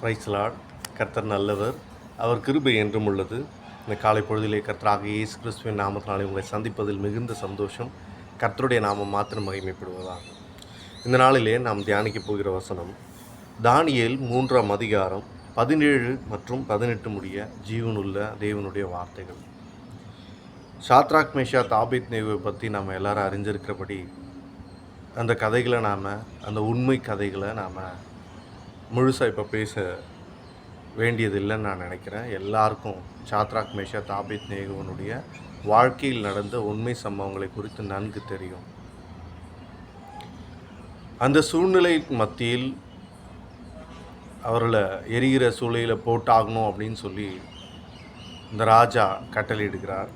பிரைஸ்லாட் கர்த்தர் நல்லவர். அவர் கிருபை என்றும் உள்ளது. இந்த காலை பொழுதிலே கர்த்தராக இயேசு கிறிஸ்துவின் நாமத்தினாலே உங்களை சந்திப்பதில் மிகுந்த சந்தோஷம். கர்த்தருடைய நாமம் மாத்திரம் மகிமைப்படுவதாகும் இந்த நாளிலே நாம் தியானிக்க போகிற வசனம் தானியல் மூன்றாம் அதிகாரம் பதினேழு மற்றும் பதினெட்டு முடிய ஜீவனுள்ள தேவனுடைய வார்த்தைகள். ஷாத்ராக் மேஷா தாபித் நேவை பற்றி நம்ம எல்லாரும் அறிஞ்சிருக்கிறபடி அந்த கதைகளை நாம் அந்த உண்மை கதைகளை நாம் முழுசாக இப்போ பேச வேண்டியதில்லைன்னு நான் நினைக்கிறேன். எல்லாருக்கும் சாத்ராக் மேஷா தாபித் நேகுவனுடைய வாழ்க்கையில் நடந்த உண்மை சம்பவங்களை குறித்து நன்கு தெரியும். அந்த சூழ்நிலை மத்தியில் அவர்களை எரிகிற சூழலில் போட்டாகணும் அப்படின்னு சொல்லி இந்த ராஜா கட்டளையிடுகிறார்.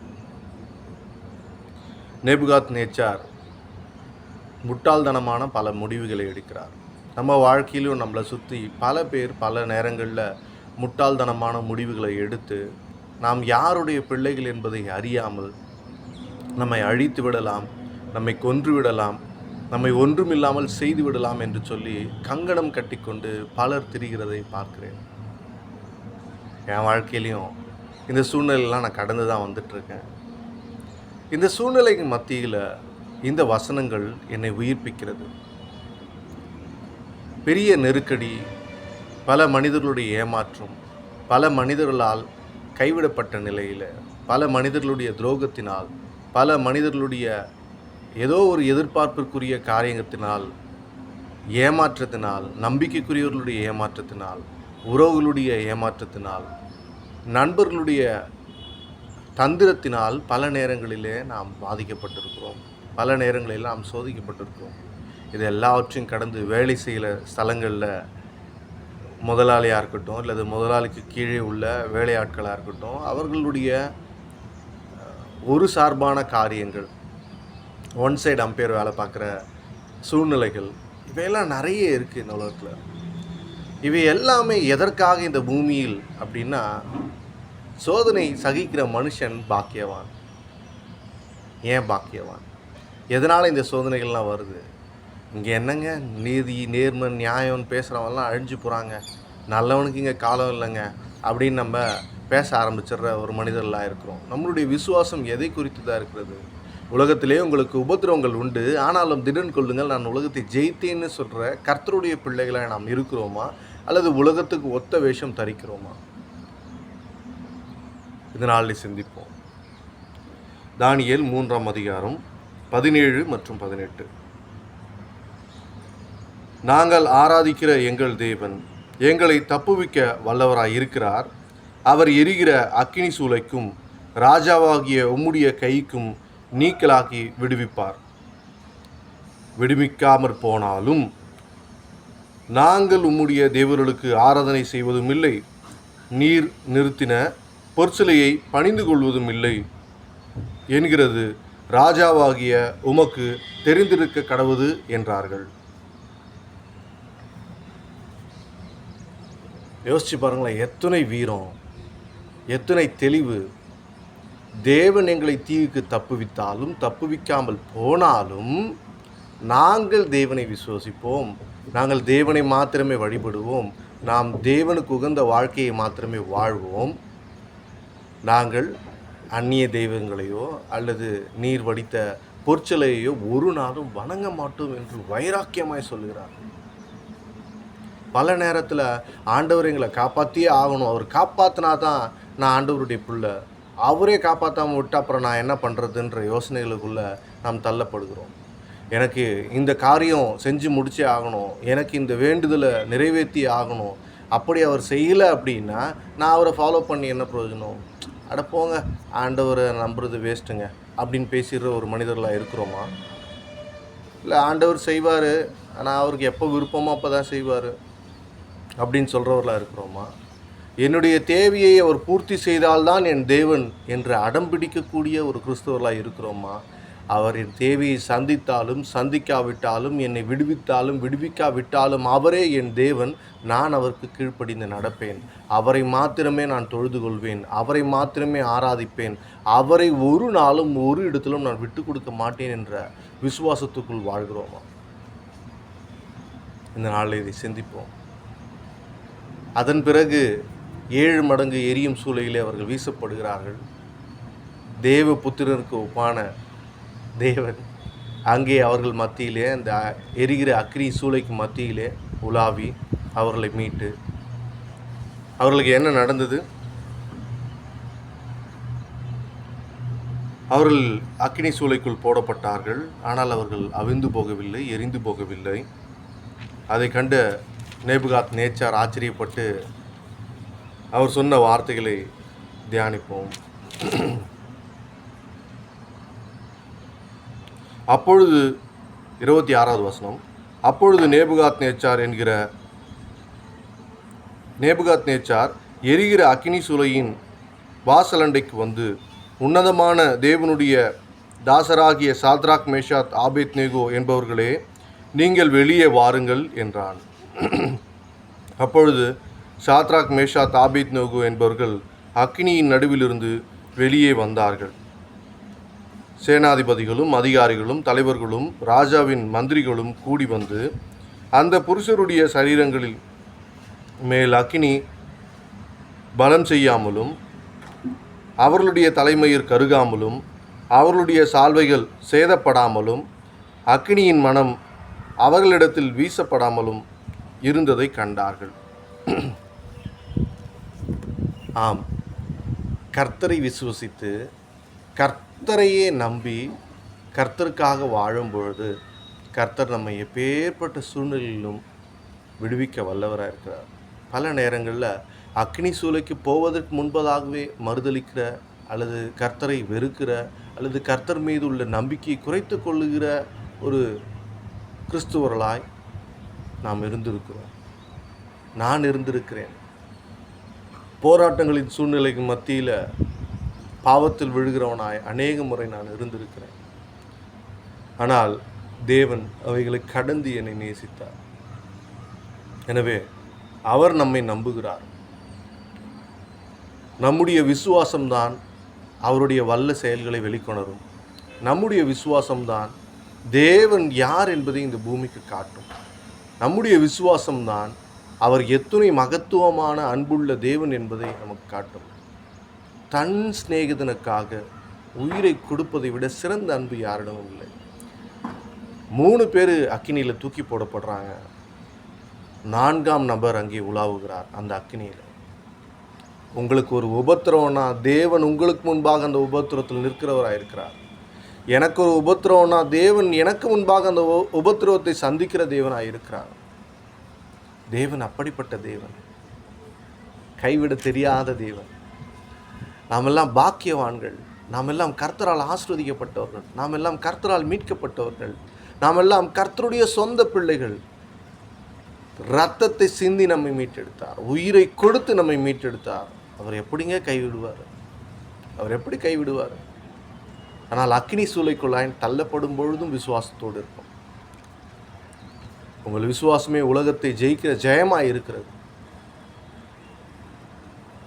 நேபுகாத் நேச்சார் முட்டாள்தனமான பல முடிவுகளை எடுக்கிறார். நம்ம வாழ்க்கையிலும் நம்மளை சுற்றி பல பேர் பல நேரங்களில் முட்டாள்தனமான முடிவுகளை எடுத்து நாம் யாருடைய பிள்ளைகள் என்பதை அறியாமல் நம்மை அழித்து விடலாம் நம்மை கொன்று விடலாம் நம்மை ஒன்றுமில்லாமல் செய்து விடலாம் என்று சொல்லி கங்கணம் கட்டிக்கொண்டு பலர் திரிகிறதை பார்க்கிறேன். என் வாழ்க்கையிலையும் இந்த சூழ்நிலையெல்லாம் நான் கடந்து தான் வந்துட்டுருக்கேன். இந்த சூழ்நிலைக்கு மத்தியில் இந்த வசனங்கள் என்னை உயிர்ப்பிக்கிறது. பெரிய நெருக்கடி பல மனிதர்களுடைய ஏமாற்றம் பல மனிதர்களால் கைவிடப்பட்ட நிலையில் பல மனிதர்களுடைய துரோகத்தினால் பல மனிதர்களுடைய ஏதோ ஒரு எதிர்பார்ப்பிற்குரிய காரியத்தினால் ஏமாற்றத்தினால் நம்பிக்கைக்குரியவர்களுடைய ஏமாற்றத்தினால் உறவுகளுடைய ஏமாற்றத்தினால் நண்பர்களுடைய தந்திரத்தினால் பல நேரங்களிலே நாம் பாதிக்கப்பட்டிருக்கிறோம். பல நேரங்களில் நாம் சோதிக்கப்பட்டிருக்கிறோம். இது எல்லாவற்றையும் கடந்து வேலை செய்கிற ஸ்தலங்களில் முதலாளியாக இருக்கட்டும் அல்லது முதலாளிக்கு கீழே உள்ள வேலையாட்களாக இருக்கட்டும் அவர்களுடைய ஒரு சார்பான காரியங்கள் ஒன் சைடு அம்பையர் வேலை பார்க்குற சூழ்நிலைகள் இவையெல்லாம் நிறைய இருக்குது இந்த உலகத்தில். இவை எல்லாமே எதற்காக இந்த பூமியில் அப்படின்னா சோதனை சகிக்கிற மனுஷன் பாக்கியவான். ஏன் பாக்கியவான்? எதனால் இந்த சோதனைகள்லாம் வருது? இங்கே என்னங்க? நீதி நேர்மை நியாயம்னு பேசுகிறவங்கலாம் அழிஞ்சு போகிறாங்க நல்லவனுக்கு இங்கே காலம் இல்லைங்க. அப்படின்னு நம்ம பேச ஆரம்பிச்சிடுற ஒரு மனிதர்களாக இருக்கிறோம். நம்மளுடைய விசுவாசம் எதை குறித்து தான் இருக்கிறது? உலகத்திலே உங்களுக்கு உபத்திரவங்கள் உண்டு. ஆனாலும் திடன் கொள்ளுங்கள் நான் உலகத்தை ஜெயித்தேன்னு சொல்கிற கர்த்தருடைய பிள்ளைகளாக நாம் இருக்கிறோமா? அல்லது உலகத்துக்கு ஒத்த வேஷம் தரிக்கிறோமா? இதனாலே சிந்திப்போம். தானியல் மூன்றாம் அதிகாரம் பதினேழு மற்றும் பதினெட்டு. நாங்கள் ஆராதிக்கிற எங்கள் தேவன் எங்களை தப்புவிக்க வல்லவராய் இருக்கிறார். அவர் எரிகிற அக்கினி சூளைக்கும் ராஜாவாகிய உம்முடைய கைக்கும் நீக்கலாக்கி விடுவிப்பார். விடுவிக்காமற் போனாலும் நாங்கள் உம்முடைய தேவர்களுக்கு ஆராதனை செய்வதும் இல்லை நீர் நிறுத்தின பொற்சிலையை பணிந்து கொள்வதும் இல்லை என்கிறது. ராஜாவாகிய உமக்கு தெரிந்திருக்க கடவுது என்றார்கள். யோசிச்சு பாருங்களேன் எத்தனை வீரம் எத்தனை தெளிவு. தேவன் எங்களை தீவுக்கு தப்புவித்தாலும் தப்புவிக்காமல் போனாலும் நாங்கள் தேவனை விசுவசிப்போம். நாங்கள் தேவனை மாத்திரமே வழிபடுவோம். நாம் தேவனுக்கு உகந்த வாழ்க்கையை மாத்திரமே வாழ்வோம். நாங்கள் அந்நிய தெய்வங்களையோ அல்லது நீர் வடித்த பொற்சிலையோ ஒரு நாளும் வணங்க மாட்டோம் என்று வைராக்கியமாய் சொல்லுகிறார் பல நேரத்தில் ஆண்டவர் எங்களை காப்பாற்றியே ஆகணும். அவர் காப்பாற்றினா தான் நான் ஆண்டவருடைய பிள்ளை. அவரே காப்பாற்றாமல் விட்டு அப்புறம் நான் என்ன பண்ணுறதுன்ற யோசனைகளுக்குள்ளே நாம் தள்ளப்படுகிறோம். எனக்கு இந்த காரியம் செஞ்சு முடிச்சே ஆகணும். எனக்கு இந்த வேண்டுதலை நிறைவேற்றி ஆகணும். அப்படி அவர் செய்யலை அப்படின்னா நான் அவரை ஃபாலோ பண்ணி என்ன பிரயோஜனம்? அட போங்க ஆண்டவரை நம்புறது வேஸ்ட்டுங்க அப்படின்னு பேசிடுற ஒரு மனிதர்களாக இருக்கிறோமா? இல்லை ஆண்டவர் செய்வார். ஆனால் அவருக்கு எப்போ விருப்பமோ அப்போ தான் செய்வார். அப்படின்னு சொல்கிறவர்களாக இருக்கிறோமா? என்னுடைய தேவையை அவர் பூர்த்தி செய்தால்தான் என் தேவன் என்று அடம்பிடிக்கக்கூடிய ஒரு கிறிஸ்தவர்களாக இருக்கிறோமா? அவர் என் தேவையை சந்தித்தாலும் சந்திக்காவிட்டாலும் என்னை விடுவித்தாலும் விடுவிக்காவிட்டாலும் அவரே என் தேவன். நான் அவருக்கு கீழ்ப்படிந்து நடப்பேன். அவரை மாத்திரமே நான் தொழுது கொள்வேன். அவரை மாத்திரமே ஆராதிப்பேன். அவரை ஒரு நாளும் ஒரு இடத்திலும் நான் விட்டு கொடுக்க மாட்டேன் என்ற விசுவாசத்துக்குள் வாழ்கிறோமா? இந்த நாளில் இதை சிந்திப்போம். அதன் பிறகு ஏழு மடங்கு எரியும் சூளையிலே அவர்கள் வீசப்படுகிறார்கள். தேவ புத்திரருக்கு ஒப்பான தேவன். அங்கே அவர்கள் மத்தியிலே அந்த எரிகிற அக்னி சூளைக்கு மத்தியிலே உலாவி அவர்களை மீட்டு. அவர்களுக்கு என்ன நடந்தது? அவர்கள் அக்கினி சூளைக்குள் போடப்பட்டார்கள். ஆனால் அவர்கள் அவிந்து போகவில்லை எரிந்து போகவில்லை. அதை கண்ட நேபுகாத் நேச்சார் ஆச்சரியப்பட்டு அவர் சொன்ன வார்த்தைகளை தியானிப்போம். அப்பொழுது இருபத்தி ஆறாவது வசனம் அப்பொழுது நேபுகாத் நேச்சார் என்கிற நேபுகாத் நேச்சார் எரிகிற அக்கினி சுலையின் வாசலண்டைக்கு வந்து உன்னதமான தேவனுடைய தாசராகிய சாத்ராக் மேஷாத் ஆபேத் நேகோ என்பவர்களே நீங்கள் வெளியே வாருங்கள் என்றான். அப்பொழுது சாத்ராக் மேஷா தாபித் நோகு என்பவர்கள் அக்னியின் நடுவிலிருந்து வெளியே வந்தார்கள். சேனாதிபதிகளும் அதிகாரிகளும் தலைவர்களும் ராஜாவின் மந்திரிகளும் கூடி வந்து அந்த புருஷருடைய சரீரங்களில் மேல் அக்கினி பலம் செய்யாமலும் அவர்களுடைய தலைமயிர் கருகாமலும் அவர்களுடைய சால்வைகள் சேதப்படாமலும் அக்கினியின் மனம் அவர்களிடத்தில் வீசப்படாமலும் இருந்ததை கண்டார்கள். ஆம். கர்த்தரை விசுவசித்து கர்த்தரையே நம்பி கர்த்தருக்காக வாழும் பொழுது கர்த்தர் நம்மை எப்பேற்பட்ட சூழ்நிலையிலும் விடுவிக்க வல்லவராக இருக்கிறார். பல நேரங்களில் அக்னி சூளைக்கு போவதற்கு முன்பதாகவே மறுதளிக்கிற அல்லது கர்த்தரை வெறுக்கிற அல்லது கர்த்தர் மீது உள்ள நம்பிக்கையை குறைத்து கொள்ளுகிற ஒரு கிறிஸ்துவர்களாய் நாம் இருந்திருக்கிறோம். நான் இருந்திருக்கிறேன். போராட்டங்களின் சூழ்நிலைக்கு மத்தியில் பாவத்தில் விழுகிறவனாய் அநேக முறை நான் இருந்திருக்கிறேன். ஆனால் தேவன் அவைகளை கடந்து என்னை நேசித்தார். எனவே அவர் நம்மை நம்புகிறார். நம்முடைய விசுவாசம்தான் அவருடைய வல்ல செயல்களை வெளிக்கொணரும். நம்முடைய விசுவாசம்தான் தேவன் யார் என்பதை இந்த பூமிக்கு காட்டும். நம்முடைய விசுவாசம்தான் அவர் எத்துணை மகத்துவமான அன்புள்ள தேவன் என்பதை நமக்கு காட்டும். தன் சிநேகிதனுக்காக உயிரை கொடுப்பதை விட சிறந்த அன்பு யாரிடமும் இல்லை? மூணு பேர் அக்கினியில் தூக்கி போடப்படுறாங்க. நான்காம் நபர் அங்கே உலாவுகிறார் அந்த அக்கினியில். உங்களுக்கு ஒரு உபத்திரவம்னா தேவன் உங்களுக்கு முன்பாக அந்த உபத்திரத்தில் நிற்கிறவராக இருக்கிறார் எனக்கு ஒரு உபத்திரவம்னா தேவன் எனக்கு முன்பாக அந்த உபத்திரவத்தை சந்திக்கிற தேவனாக இருக்கிறார். தேவன் அப்படிப்பட்ட தேவன். கைவிட தெரியாத தேவன். நாமெல்லாம் பாக்கியவான்கள். நாமெல்லாம் கர்த்தரால் ஆஸ்வதிக்கப்பட்டவர்கள். நாமெல்லாம் கர்த்தரால் மீட்கப்பட்டவர்கள். நாமெல்லாம் கர்த்தருடைய சொந்த பிள்ளைகள். ரத்தத்தை சிந்தி நம்மை மீட்டெடுத்தார். உயிரை கொடுத்து நம்மை மீட்டெடுத்தார். அவர் எப்படிங்க கைவிடுவார்? அவர் எப்படி கைவிடுவார்? ஆனால் அக்னி சூளைக்குள்ளாய் தள்ளப்படும் பொழுதும் விசுவாசத்தோடு இருக்கும் உங்கள் விசுவாசமே உலகத்தை ஜெயிக்கிற ஜெயமாக இருக்கிறது.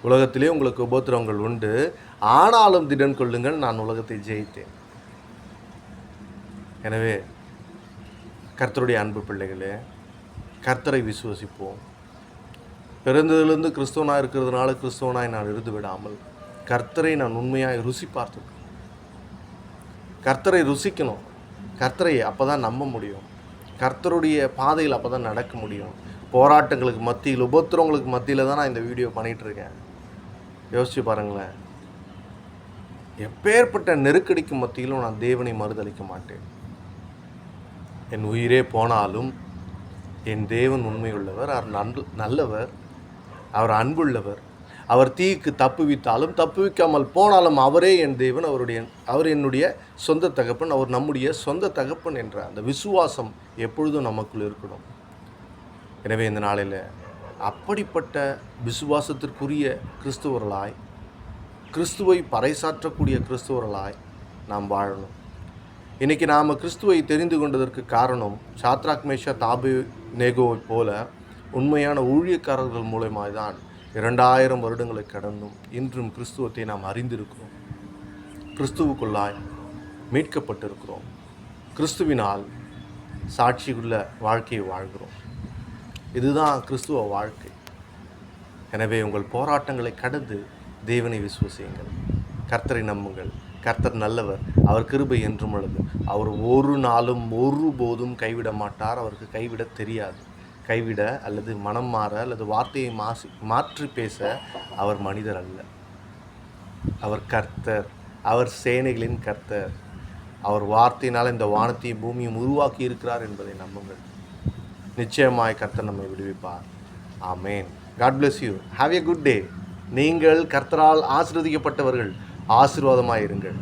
உலகத்திலே உங்களுக்கு உபத்திரவங்கள் உண்டு. ஆனாலும் திடன் கொள்ளுங்கள் நான் உலகத்தை ஜெயித்தேன். எனவே கர்த்தருடைய அன்பு பிள்ளைகளே கர்த்தரை விசுவசிப்போம். பிறந்ததிலிருந்து கிறிஸ்தவனாக இருக்கிறதுனால கிறிஸ்தவனாய் நான் இருந்து விடாமல் கர்த்தரை நான் உண்மையாக ருசி பார்த்துக்கணும் கர்த்தரை ருசிக்கணும். கர்த்தரை அப்போ தான் நம்ப முடியும். கர்த்தருடைய பாதையில் அப்போ தான் நடக்க முடியும். போராட்டங்களுக்கு மத்தியில் உபத்திரவங்களுக்கு மத்தியில் தான் நான் இந்த வீடியோ பண்ணிகிட்டு இருக்கேன் யோசிச்சு பாருங்களேன். எப்பேற்பட்ட நெருக்கடிக்கு மத்தியிலும் நான் தேவனை மறுதளிக்க மாட்டேன். என் உயிரே போனாலும் என் தேவன் உண்மையுள்ளவர். அவர் நல் நல்லவர். அவர் அன்புள்ளவர். அவர் தீக்கு தப்புவித்தாலும் தப்புவிக்காமல் போனாலும் அவரே என் தேவன் அவருடைய அவர் என்னுடைய சொந்த தகப்பன் அவர் நம்முடைய சொந்த தகப்பன் என்ற அந்த விசுவாசம் எப்பொழுதும் நமக்குள் இருக்கணும். எனவே இந்த நாளில் அப்படிப்பட்ட விசுவாசத்திற்குரிய கிறிஸ்துவர்களாய் கிறிஸ்துவை பறைசாற்றக்கூடிய கிறிஸ்துவர்களாய் நாம் வாழணும். இன்றைக்கி நாம் கிறிஸ்துவை தெரிந்து கொண்டதற்கு காரணம் சாத்ராக் மேஷா தாபு நேகோவை போல உண்மையான ஊழியக்காரர்கள் மூலமாய் தான் இரண்டாயிரம் வருடங்களை கடந்தும் இன்றும் கிறிஸ்துவத்தை நாம் அறிந்திருக்கிறோம். கிறிஸ்துவுக்குள்ளாய் மீட்கப்பட்டிருக்கிறோம். கிறிஸ்துவினால் சாட்சியுள்ள வாழ்க்கையை வாழ்கிறோம். இதுதான் கிறிஸ்துவ வாழ்க்கை. எனவே உங்கள் போராட்டங்களை கடந்து தேவனை விசுவசியுங்கள். கர்த்தரை நம்புங்கள். கர்த்தர் நல்லவர். அவர் கிருபை என்றும் உள்ளது. அவர் ஒரு நாளும் ஒருபோதும் கைவிட மாட்டார் அவருக்கு கைவிட தெரியாது. கைவிட அல்லது மனம் மாற அல்லது வார்த்தையை மாசி மாற்றி பேச அவர் மனிதர் அல்ல. அவர் கர்த்தர். அவர் சேனைகளின் கர்த்தர். அவர் வார்த்தையினால் இந்த வானத்தையும் பூமியும் உருவாக்கி இருக்கிறார் என்பதை நம்புங்கள். நிச்சயமாய் கர்த்தர் நம்மை விடுவிப்பார். ஆமேன். God bless you have a good day நீங்கள் கர்த்தரால் ஆசிர்வதிக்கப்பட்டவர்கள் ஆசீர்வாதமாக இருங்கள்.